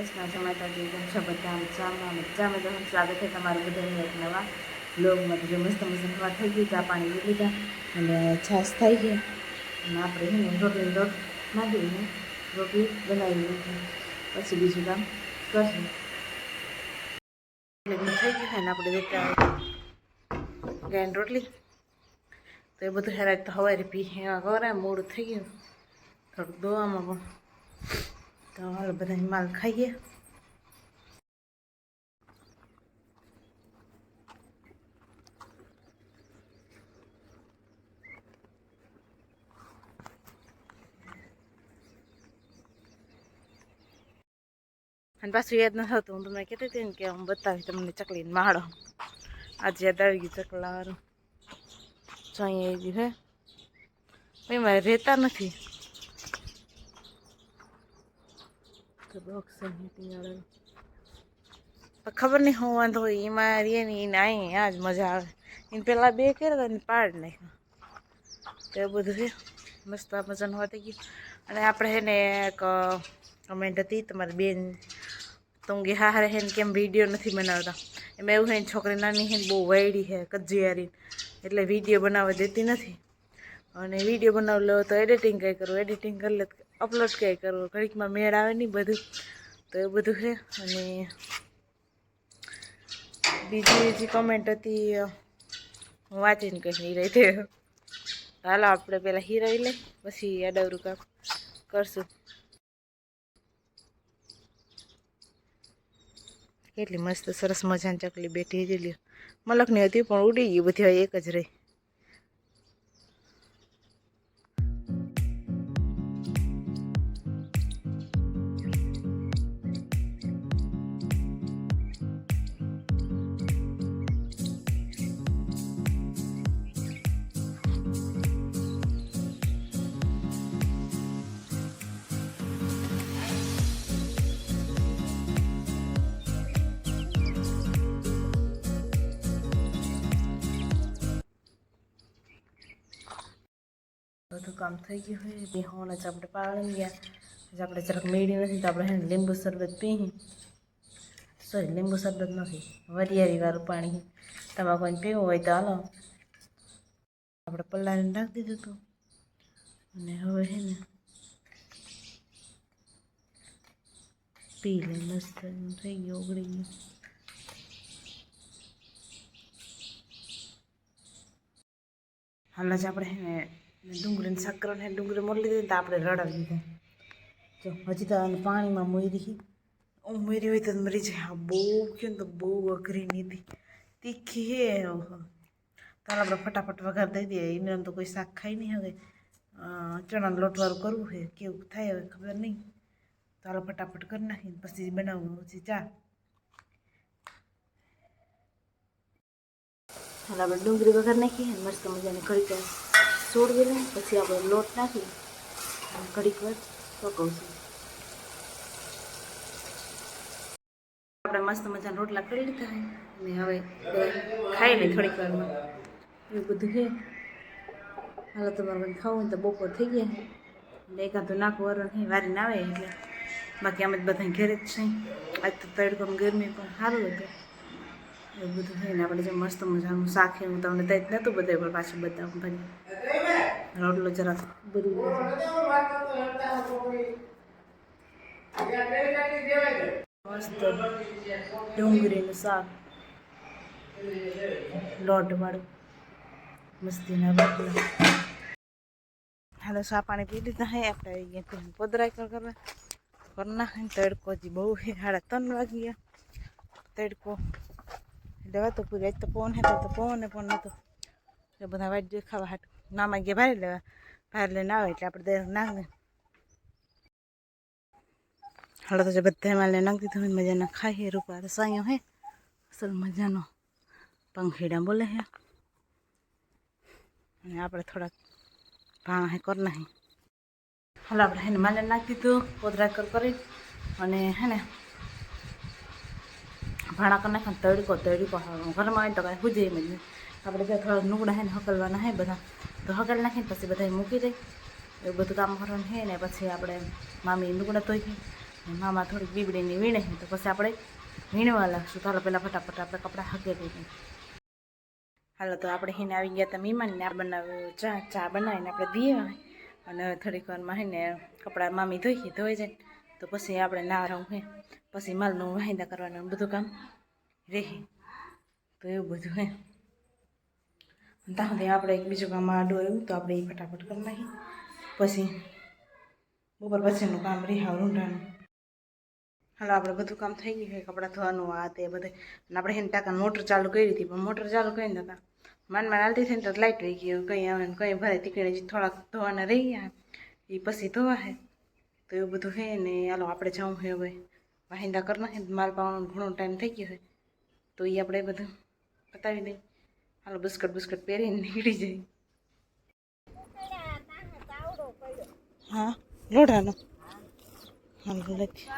કૃષ્ણ જય માતાજી કેમ છો બધા મજામાં મજામાં તો સ્વાગત છે તમારું બધાને એક નવા બ્લોગમાં. જો મસ્ત મસ્ત હવા થઈ ગઈ, ચા પાણી લઈ લીધા અને છાશ થઈ ગઈ. અને આપણે એને રોટલી લોટ નાખીને રોટલી બનાવી લીધી. પછી બીજું કામ કરશું. એટલે થઈ ગયું છે ને આપણે દેતા ગાયન રોટલી. તો એ બધું હેરાજ તો હવારે પી એવા કરે મોડું થઈ ગયું. થોડુંક દોવામાં પણ. તો હાલ બધા માલ ખાઈએ. અને પાછું યાદ ન થતું, હું તમને કહેતી હતી ને કે હું બતાવી તમને ચકલીને માળો. આજે યાદ આવી ગયું ચકલાવાળું. જો અહીંયા આવી ગયું હે. મારે રહેતા નથી. ખબર નહીં હું વાંધો હોય, એમાં રે ને એને અહીં આ જ મજા આવે. એને પેલા બે કર્યા હતા ને પાડ નાખ્યા. તો એવું બધું છે. મસ્ત મજાનું હોતી ગયું. અને આપણે છે ને એક કમેન્ટ હતી, તમારી બેન તુંગી હા હે ને, કેમ વીડિયો નથી બનાવતા? એમાં એવું હે ને, છોકરી નાની હે બહુ વૈડી છે કજિયારી એટલે વીડિયો બનાવવા દેતી નથી. અને વીડિયો બનાવ લો તો એડિટિંગ કંઈ કરું એડિટિંગ કરી લે અપલોડ કંઈ કરવો. ઘડીકમાં મેળ આવે નહીં બધું. તો એ બધું છે. અને બીજી જે કમેન્ટ હતી હું વાંચીને કંઈ નહીં રહી તે. હાલો, આપણે પહેલાં હીરાવી લઈ પછી અડવરું કામ કરશું. કેટલી મસ્ત, સરસ મજાની ચકલી બેઠી લ્યો મલકની હતી, પણ ઉડી ગઈ બધી એક જ રહી. કામ થઈ ગયું હોય બેહોને જ આપણે પાળી ગયા. પછી આપણે જરાક મેળી નથી તો આપણે હે લીંબુ શરબત પીએ સોરી લીંબુ શરબત નથી, વરિયાળી વાળું પાણી. તમારે કોઈ પીવું હોય તો હાલો. આપણે પલ્લાને નાખી દીધું હતું. અને હવે હે ને પી લે, મસ્ત થઈ ગયું, ઓગળી ગયું. હાલ જ આપણે હે ને ડુંગળીને સાકર ને ડુંગળી મળી દીધી તો આપણે રડાવી દીધા. જો, હજી તો પાણીમાં મોરી ઉમેરી મોરી હોય તો મરી જાય. હા, બહુ કહે તો બહુ અઘરી નીતિ તીખી હે તારે આપણે ફટાફટ વઘાર દઈ દઈએ. એને તો કોઈ શાક ખાઈ નહીં હવે ચણાનું લોટવાળું કરવું છે કેવું થાય હવે ખબર નહીં. તો ફટાફટ કરી નાખીને પછી બનાવવું પછી ચા. હાલ, આપણે ડુંગળી વઘાર નાખીએ મસ્ત મજાની કરી વાર સોળવી લઈએ પછી આપણે લોટ નાખી ઘડીક વાર પકવશું. આપણે મસ્ત મજાના રોટલા કરી લીધા અને હવે ખાઈ લઈ થોડીક વારમાં. એવું બધું છે. હાલો, તમારે ખાવું તો બપોર થઈ ગયા એટલે એકાદું નાખું વરણ નહીં વારી ના આવે એટલે. બાકી અમે બધા ઘેરે જ છે. આજ તો તડકો ગરમી પણ સારું હતું. એવું બધું થઈને આપણે જે મસ્ત મજાનું શાક હું તમને જ નહોતું બતાવ્યું પણ પાછું બતાવું ભરી રોટલો જરા બધું મસ્ત ડુંગળીનું શાક. લોટવાળું મસ્તીના રોટલા. હાલો ચા પાણી પી લીધા હે. આપણે અહીંયાથી પોદરાય કર કરવા. કરના નાખે તડકો જી બહુ હે. સાડા ત્રણ વાગી ગયા તડકો દવા તો પૂરી તો પવન હે, તો પવન પણ એટલે બધા વાટ દેખાવા હાટ. નામાં ગયા ભારે લેવા ભારે લઈને આવે એટલે આપણે દે નાખ હાલો તો જે બધા માલને નાખી દીધું હોય મજાના ખાઈએ. રૂપા રસાયો સાયો હે. અસલ મજાનો પંખીડા બોલે હે. અને આપણે થોડાક ભાણા હે કરી નાખી. હાલો આપણે હેને માલે નાખી દીધું પોદરા કર કરી. અને હે ને ભાણા કરી નાખે તળકો તળકો ઘરમાં આવે તો કાંઈ હુજે એમ જ આપણે ત્યાં થોડા નુગડા હે ને હકલવાના હે બધા. તો હકલ નાખીને પછી બધા મૂકી દઈ એવું બધું કામ કરવાનું છે ને પછી આપણે મામી નુગડા ધોઈ મામા થોડીક બીબડીની વીણે તો પછી આપણે વીણવા લાગશું. ચાલો પહેલાં ફટાફટ આપણે કપડાં હકેલી દઈએ હાલો તો આપણે હિને આવી ગયા હતા મહેમાનને આ બનાવ્યું ચા ચા બનાવીને આપણે દઈએ અને થોડીક વારમાં હે ને કપડાં મામી ધોઈ ધોઈ જાય. તો પછી આપણે ના રહું હે. પછી માલનું વાહિંદા કરવાનું બધું કામ રહે. તો એવું બધું હે. ત્યાં આપણે એક બીજું કામ આડું આવ્યું તો આપણે એ ફટાફટ કરી નાખી પછી બપોર પછીનું કામ રિહાવ રૂંઢાનું. હાલો, આપણે બધું કામ થઈ ગયું છે, કપડાં ધોવાનું, આ તે બધે. અને આપણે હેને ટાંકા મોટર ચાલુ કરી હતી, પણ મોટર ચાલુ કરી નતા. માન માન હાલતી થઈને તો લાઇટ રહી ગયું કંઈ આવે કંઈ ભરાય. તીકડે જે થોડાક ધોવાના રહી ગયા. એ પછી ધોવા હે તો એવું બધું હે ને, હાલો, આપણે જવું હે હવે. વાહિંદા કરી નાખે માલ પાવાનો ઘણો ટાઈમ થઈ ગયો છે. તો એ આપણે બધું પતાવી દઈએ. હાલો, બિસ્કટ બિસ્કટ પહેરીને નીકળી જાય. હા, લોઢાનો. હાલો લખી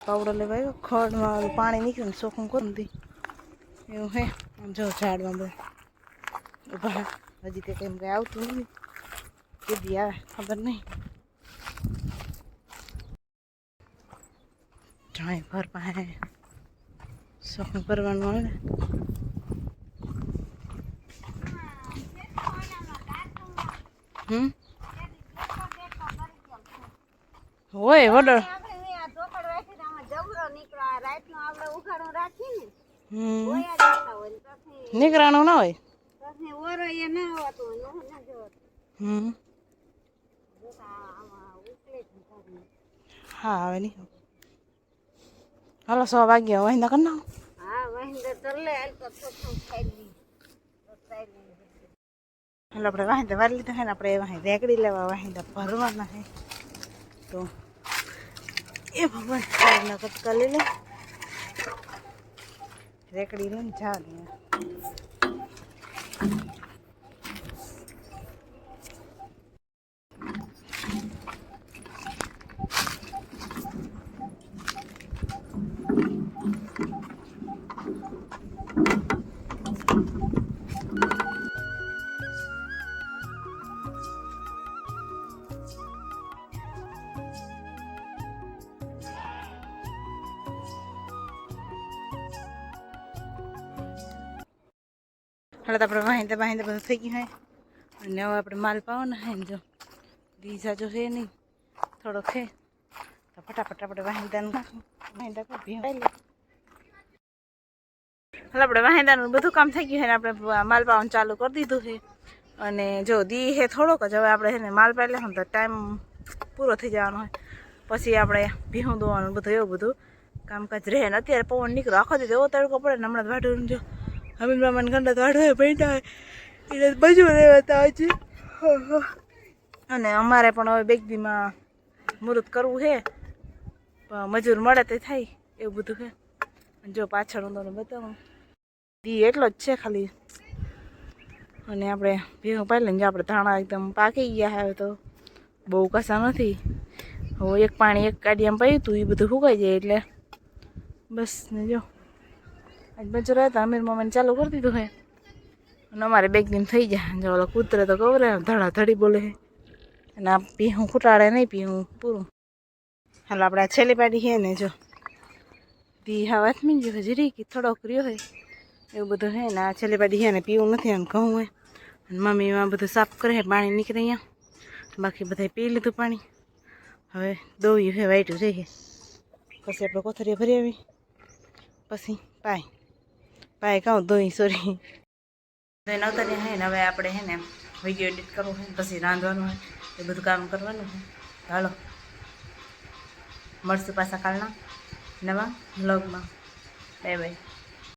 પાવડો લેવા આવ્યો ખડમાં પાણી નીકળે ને શોખું કરું દી એવું હે? આમ જો ઝાડમાં બધું. ઊભા હજી તે કંઈ કંઈ આવતું નથી. કીધી આવે, ખબર નહીં. ઘર પાસે ચોખ્ખું કરવાનું આવે હમ? હોય વડો હમ. નીકળાનું ના હોય? હા આવે નહીં હાલો સો વાગ્યા વાહિંદા કરી નાખો હાલો આપણે વાહિંદા વાર લીધા છે ને આપણે વાહિંદા રેકડી લેવા વાહિંદા ભરવાના છે તો એ ભગવાન કટકા લઈ લે રેકડી લઈને જા હાલ તો આપણે વાહિંદા વાહિંદા બધું થઈ ગયું હોય અને હવે આપણે માલ પાવાનો હે જો. બીજા જો છે નહીં. થોડોક છે તો ફટાફટ આપણે વાહિંદાનું વાહિંદા કરી હાલ. આપણે વાહિંદાનું બધું કામ થઈ ગયું છે ને આપણે માલ પાવાનું ચાલુ કરી દીધું છે અને જો દી હે થોડોક જ, હવે આપણે છે ને માલ પાઈ લેવાનું તો ટાઈમ પૂરો થઈ જવાનો હોય પછી આપણે ભીહું દોવાનું બધું, એવું બધું કામકાજ રહે ને અત્યારે પવન નીકળો આખો દીધો એવો તડકો પડે ને હમણાં વાઢું જો. હમીન મામાને ગંડા તો વાઢો પૈટા એટલે બાજુ રહેવાતા હજી અને અમારે પણ હવે બેગદીમાં મુહૂર્ત કરવું છે. મજૂર મળે તે થાય એવું બધું છે. જો પાછળ હું તમને બતાવું. દી એટલો જ છે ખાલી. અને આપણે ભેગું પાડી લઈને આપણે ધાણા એકદમ પાકી ગયા હવે તો. બહુ કસા નથી. હવે એક પાણી એક કાઢી પાયું હતું એ બધું ફૂકાઈ જાય એટલે. બસ ને જો. આજ મજૂર હતા અમીર મમ્મીને ચાલુ કરી દીધું હે. અને અમારે બે દિન થઈ જાય જો ઓલો કૂતરે તો કવરે ધડા ધડી બોલે હે. અને આ પીહું ખૂટાડે નહીં, પીહું પૂરું. હાલ, આપણે આ છેલ્લી પાડી છે ને, જો. દી હા વાત મીન ગયો હજી કે થોડોક રહ્યો હોય એવું બધું હે ને, આ છેલ્લી પાડી છે ને, પીવું નથી અને ઘઉં હોય અને મમ્મી આ બધું સાફ કરે છે પાણી નીકળે અહીંયા. બાકી બધાએ પી લીધું પાણી. હવે દોયું છે વાઈટું રહે છે પછી આપણે કોથરીએ ભરી આવી. પછી પાય પાય કહું ધોઈ, સોરી. તો નવતરી હે ને, હવે આપણે હે ને વીડિયો એડિટ કરવું હોય પછી રાંધવાનું હોય એ બધું કામ કરવાનું હોય હાલો, મળશું પાછા કાલના નવા વ્લોગમાં બાય બાય